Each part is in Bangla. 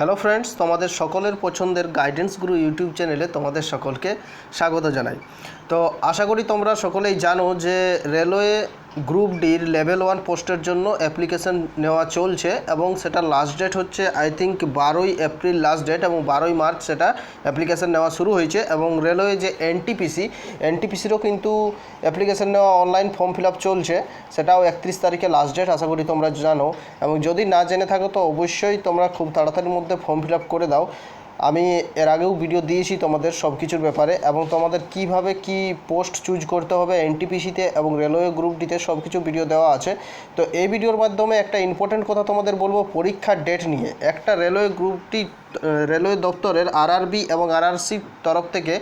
হ্যালো ফ্রেন্ডস তোমাদের সকলের পছন্দের গাইডেন্স গুরু ইউটিউব চ্যানেলে তোমাদের সকলকে স্বাগত জানাই। তো আশা করি তোমরা সকলেই জানো যে রেলওয়ে গ্রুপ ডির লেভেল ওয়ান পোস্টের জন্য অ্যাপ্লিকেশন নেওয়া চলছে এবং সেটা লাস্ট ডেট হচ্ছে আই থিঙ্ক বারোই এপ্রিল লাস্ট ডেট এবং বারোই মার্চ সেটা অ্যাপ্লিকেশন নেওয়া শুরু হয়েছে এবং রেলওয়ে যে এনটিপিসি এনটিপিসিরও কিন্তু অ্যাপ্লিকেশন নেওয়া অনলাইন ফর্ম ফিল আপ চলছে। সেটাও একত্রিশ তারিখে লাস্ট ডেট আশা করি তোমরা জানো। এবং যদি না জেনে থাকো তো অবশ্যই তোমরা খুব তাড়াতাড়ির মধ্যে ফর্ম ফিল আপ করে দাও। আমি এর আগেও ভিডিও দিয়েছি তোমাদের সব কিছুর ব্যাপারে এবং তোমাদের কীভাবে কি পোস্ট চুজ করতে হবে এনটিপিসিতে এবং রেলওয়ে গ্রুপ ডিতে সব কিছু ভিডিও দেওয়া আছে। তো এই ভিডিওর মাধ্যমে একটা ইম্পর্টেন্ট কথা তোমাদের বলব পরীক্ষার ডেট নিয়ে। একটা রেলওয়ে গ্রুপটি রেলওয়ে দপ্তরের আরআরবি এবং আরআরসি তরফ থেকে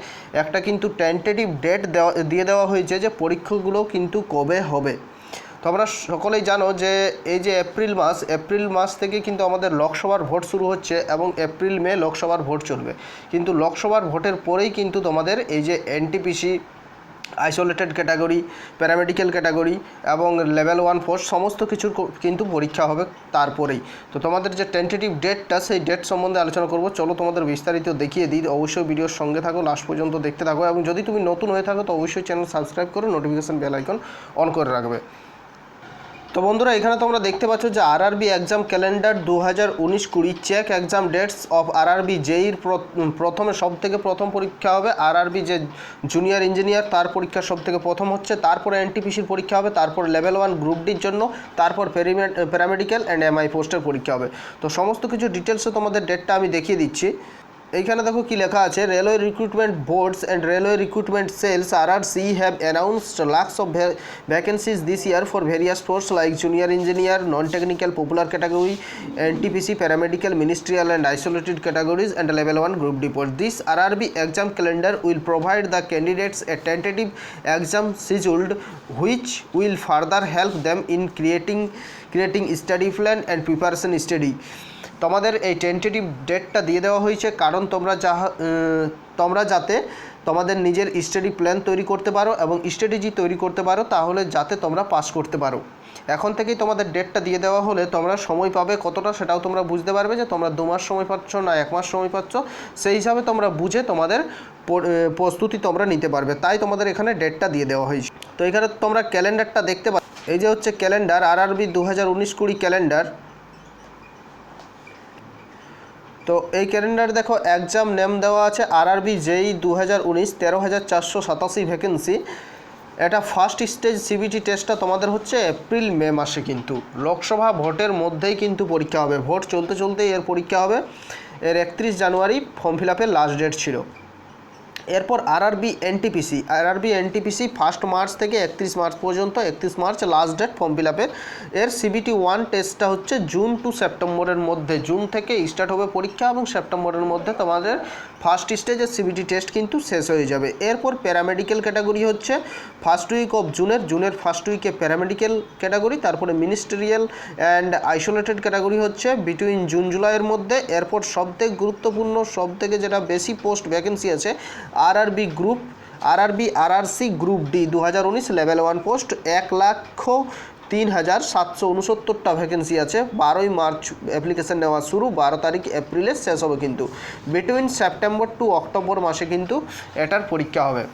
একটা কিন্তু টেন্টেটিভ ডেট দেওয়া, দিয়ে দেওয়া হয়েছে যে পরীক্ষাগুলো কিন্তু কবে হবে। তোমরা সকলেই জানো যে এই যে এপ্রিল মাস এপ্রিল মাস থেকে কিন্তু আমাদের লোকসভার ভোট শুরু হচ্ছে এবং এপ্রিল মে লোকসভার ভোট চলবে। কিন্তু লোকসভার ভোটের পরেই কিন্তু তোমাদের এই যে NTPC isolated category paramedical category এবং লেভেল ওয়ান পোস্ট সমস্ত কিছুর কিন্তু পরীক্ষা হবে তারপরেই। তো তোমাদের যে টেন্টেটিভ ডেটটা সেই ডেট সম্বন্ধে আলোচনা করব। চলো তোমাদের বিস্তারিত দেখিয়ে দিই। অবশ্যই ভিডিওর সঙ্গে থাকো লাস্ট পর্যন্ত দেখতে থাকো এবং যদি তুমি নতুন হয়ে থাকো তো অবশ্যই চ্যানেল সাবস্ক্রাইব করে নোটিফিকেশান বেল আইকন অন করে রাখবে। তো বন্ধুরা, এখানে তোমরা দেখতে পাচ্ছ যে আরআরবি এক্সাম ক্যালেন্ডার দু হাজার উনিশ কুড়ি check exam dates of RRB জেইর প্রথমে সব থেকে প্রথম পরীক্ষা হবে আরআরবি যে জুনিয়র ইঞ্জিনিয়ার তার পরীক্ষা সব থেকে প্রথম হচ্ছে, তারপরে এনটিপিসির পরীক্ষা হবে, তারপর লেভেল ওয়ান গ্রুপ ডির জন্য, তারপর প্যারামেডিক্যাল অ্যান্ড এমআই পোস্টের পরীক্ষা হবে। তো সমস্ত কিছু ডিটেলসে তোমাদের ডেটটা আমি দেখিয়ে দিচ্ছি। এইখানে দেখো কি লেখা আছে railway recruitment boards and railway recruitment cells R R C have announced lakhs of vacancies this year for various post like junior engineer non technical popular category NTPC paramedical ministerial and isolated categories and level 1 group আর This RRB exam calendar will provide the candidates a tentative exam schedule which will further help them in creating creating study plan and preparation study তোমাদের এই টেন্টেটিভ ডেটটা দিয়ে দেওয়া হয়েছে, কারণ তোমরা যা তোমরা যাতে তোমাদের নিজের স্টাডি প্ল্যান তৈরি করতে পারো এবং স্ট্র্যাটেজি তৈরি করতে পারো, তাহলে যাতে তোমরা পাস করতে পারো। এখন থেকেই তোমাদের ডেটটা দিয়ে দেওয়া হলে তোমরা সময় পাবে কতটা সেটাও তোমরা বুঝতে পারবে যে তোমরা দু মাস সময় পাচ্ছ না এক মাস সময় পাচ্ছ, সেই হিসাবে তোমরা বুঝে তোমাদের প্রস্তুতি তোমরা নিতে পারবে। তাই তোমাদের এখানে ডেটটা দিয়ে দেওয়া হয়েছে। তো এখানে তোমরা ক্যালেন্ডারটা দেখতে এই যে হচ্ছে ক্যালেন্ডার আর আরবি দু হাজার উনিশ কুড়ি ক্যালেন্ডার। তো এই ক্যালেন্ডার দেখো এক্সাম নেম দেওয়া আছে, আরআরবি জেই দু হাজার উনিশ, তেরো হাজার চারশো সাতাশি ভ্যাকেন্সি এটা ফার্স্ট স্টেজ সিবিটি টেস্টটা তোমাদের হচ্ছে এপ্রিল মে মাসে কিন্তু। লোকসভা ভোটের মধ্যেই কিন্তু পরীক্ষা হবে। ভোট চলতে চলতেই এর পরীক্ষা হবে। এর একত্রিশ জানুয়ারি ফর্ম ফিল আপের লাস্ট ডেট ছিল। এরপর RRB NTPC RRB NTPC first March থেকে একত্রিশ মার্চ পর্যন্ত, একত্রিশ March last date form fill আপের এর। সিবিটি ওয়ান টেস্টটা হচ্ছে জুন টু সেপ্টেম্বরের মধ্যে। জুন থেকে স্টার্ট হবে পরীক্ষা এবং সেপ্টেম্বরের মধ্যে তোমাদের ফার্স্ট স্টেজের সিবিটি টেস্ট কিন্তু শেষ হয়ে যাবে। এরপর প্যারামেডিক্যাল ক্যাটাগরি হচ্ছে ফার্স্ট উইক অফ জুনের জুনের ফার্স্ট উইকে প্যারামেডিক্যাল ক্যাটাগরি তারপরে মিনিস্ট্রিয়াল অ্যান্ড আইসোলেটেড ক্যাটাগরি হচ্ছে বিটুইন জুন জুলাইয়ের মধ্যে। এরপর সবথেকে গুরুত্বপূর্ণ, সবথেকে যেটা বেশি পোস্ট ভ্যাকেন্সি আছে RRB group RRB RRC group D দু হাজার উনিশ লেভেল ওয়ান পোস্ট এক লক্ষ তিন হাজার সাতশো উনসত্তরটা ভ্যাকেন্সি আছে। বারোই মার্চ অ্যাপ্লিকেশান নেওয়া শুরু, বারো তারিখ এপ্রিলে শেষ হবে কিন্তু। বিটুইন সেপ্টেম্বর টু অক্টোবর মাসে কিন্তু এটার পরীক্ষা হবে।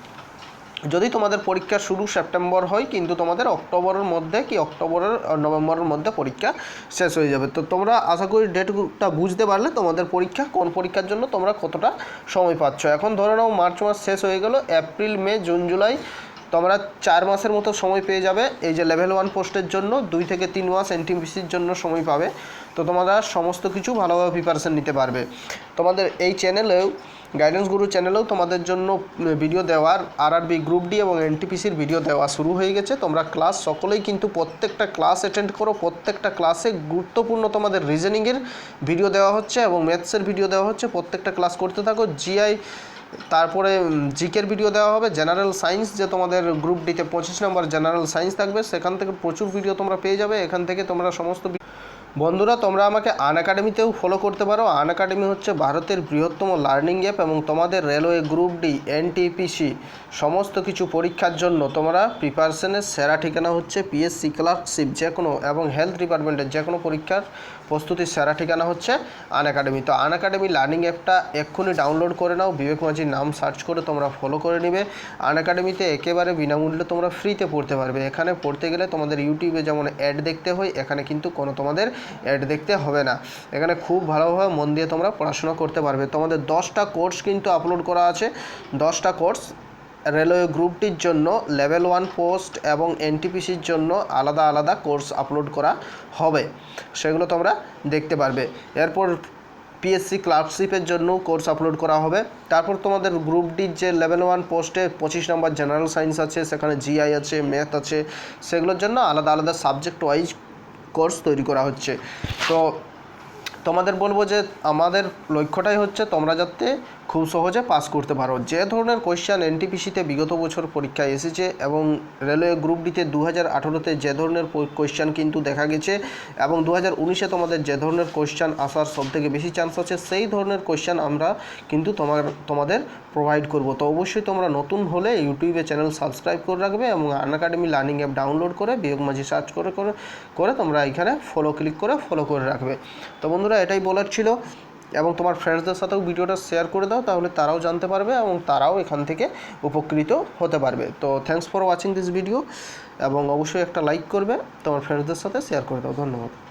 যদি তোমাদের পরীক্ষা শুরু সেপ্টেম্বর হয়, কিন্তু তোমাদের অক্টোবরের মধ্যে কি অক্টোবরের নভেম্বরের মধ্যে পরীক্ষা শেষ হয়ে যাবে। তো তোমরা আশা করি ডেটটা বুঝতে পারলে তোমাদের পরীক্ষা, কোন পরীক্ষার জন্য তোমরা কতটা সময় পাচ্ছ। এখন ধরে নাও, মার্চ মাস শেষ হয়ে গেল, এপ্রিল, মে, জুন, জুলাই তোমরা চার মাসের মতো সময় পেয়ে যাবে। এই যে লেভেল ওয়ান পোস্টের জন্য দুই থেকে তিন মাস এনটিপিসির জন্য সময় পাবে। তো তোমরা সমস্ত কিছু ভালোভাবে প্রিপারেশন নিতে পারবে। তোমাদের এই চ্যানেলেও গাইডেন্স গুরু চ্যানেলেও তোমাদের জন্য ভিডিও দেওয়ার আরআরবি গ্রুপ ডি এবং এনটিপিসির ভিডিও দেওয়া শুরু হয়ে গেছে। তোমরা ক্লাস সকলেই কিন্তু প্রত্যেকটা ক্লাস অ্যাটেন্ড করো, প্রত্যেকটা ক্লাসে গুরুত্বপূর্ণ তোমাদের রিজনিংয়ের ভিডিও দেওয়া হচ্ছে এবং ম্যাথসের ভিডিও দেওয়া হচ্ছে। প্রত্যেকটা ক্লাস করতে থাকো। জিআই তারপরে জিকের ভিডিও দেওয়া হবে জেনারেল সায়েন্স যে তোমাদের গ্রুপ ডিতে পঁচিশ নম্বর জেনারেল সায়েন্স থাকবে, সেখান থেকে প্রচুর ভিডিও তোমরা পেয়ে যাবে, এখান থেকে তোমরা সমস্ত বন্ধুরা, তোমরা আমাকে আন একাডেমিতেও ফলো করতে পারো। আন একাডেমি হচ্ছে ভারতের বৃহত্তম লার্নিং অ্যাপ এবং তোমাদের রেলওয়ে গ্রুপ ডি এনটিপিসি সমস্ত কিছু পরীক্ষার জন্য তোমরা প্রিপারেশনের সেরা ঠিকানা হচ্ছে পিএসসি ক্লার্কশিপ যে কোনো এবং হেলথ ডিপার্টমেন্টের যে কোনো পরীক্ষার প্রস্তুতির সেরা ঠিকানা হচ্ছে আন একাডেমি। তো আন একাডেমি লার্নিং অ্যাপটা এক্ষুনি ডাউনলোড করে নাও বিবেক মাঝির নাম সার্চ করে তোমরা ফলো করে নিবে। আন একাডেমিতে একেবারে বিনামূল্যে তোমরা ফ্রিতে পড়তে পারবে। এখানে পড়তে গেলে তোমাদের ইউটিউবে যেমন অ্যাড দেখতে হয়, এখানে কিন্তু কোনো তোমাদের অ্যাড দেখতে হবে না। এখানে খুব ভালোভাবে মন দিয়ে তোমরা পড়াশোনা করতে পারবে। তোমাদের দশটা কোর্স কিন্তু আপলোড করা আছে। দশটা কোর্স রেলওয়ে গ্রুপটির জন্য লেভেল ওয়ান পোস্ট এবং এনটিপিসির জন্য আলাদা আলাদা কোর্স আপলোড করা হবে। সেগুলো তোমরা দেখতে পারবে। এরপর পিএসসি ক্লার্কশিপের জন্য কোর্স আপলোড করা হবে। তারপর তোমাদের গ্রুপ ডির যে লেভেল ওয়ান পোস্টে পঁচিশ নম্বর জেনারেল সায়েন্স আছে, সেখানে জিআই আছে, ম্যাথ আছে, সেগুলোর জন্য আলাদা আলাদা সাবজেক্ট ওয়াইজ কোর্স তৈরি করা হচ্ছে। তো তোমাদের বলব যে আমাদের লক্ষ্যটাই হচ্ছে তোমরা যাতে খুব সহজে পাস করতে পারো। যে ধরনের কোয়েশ্চান এনটিপিসিতে বিগত বছর পরীক্ষায় এসেছে এবং রেলওয়ে গ্রুপ ডিতে দু হাজার আঠেরোতে যে ধরনের কোয়েশ্চান কিন্তু দেখা গেছে এবং দু হাজার উনিশে তোমাদের যে ধরনের কোয়েশ্চান আসার সবথেকে বেশি চান্স আছে, সেই ধরনের কোয়েশ্চান আমরা কিন্তু তোমার, তোমাদের প্রোভাইড করব। তো অবশ্যই তোমরা নতুন হলে ইউটিউবে চ্যানেল সাবস্ক্রাইব করে রাখবে এবং Unacademy learning app download করে, বিয়োগ মাঝি সার্চ করে করে করে তোমরা এখানে ফলো ক্লিক করে ফলো করে রাখবে। তো বন্ধুরা এটাই বলার ছিল। এবং তোমার ফ্রেন্ডসদের সাথেও ভিডিওটা শেয়ার করে দাও, তাহলে তারাও জানতে পারবে এবং তারাও এখান থেকে উপকৃত হতে পারবে। তো thanks for watching this video এবং অবশ্যই একটা লাইক করবে, তোমার ফ্রেন্ডসদের সাথে শেয়ার করে দাও। ধন্যবাদ।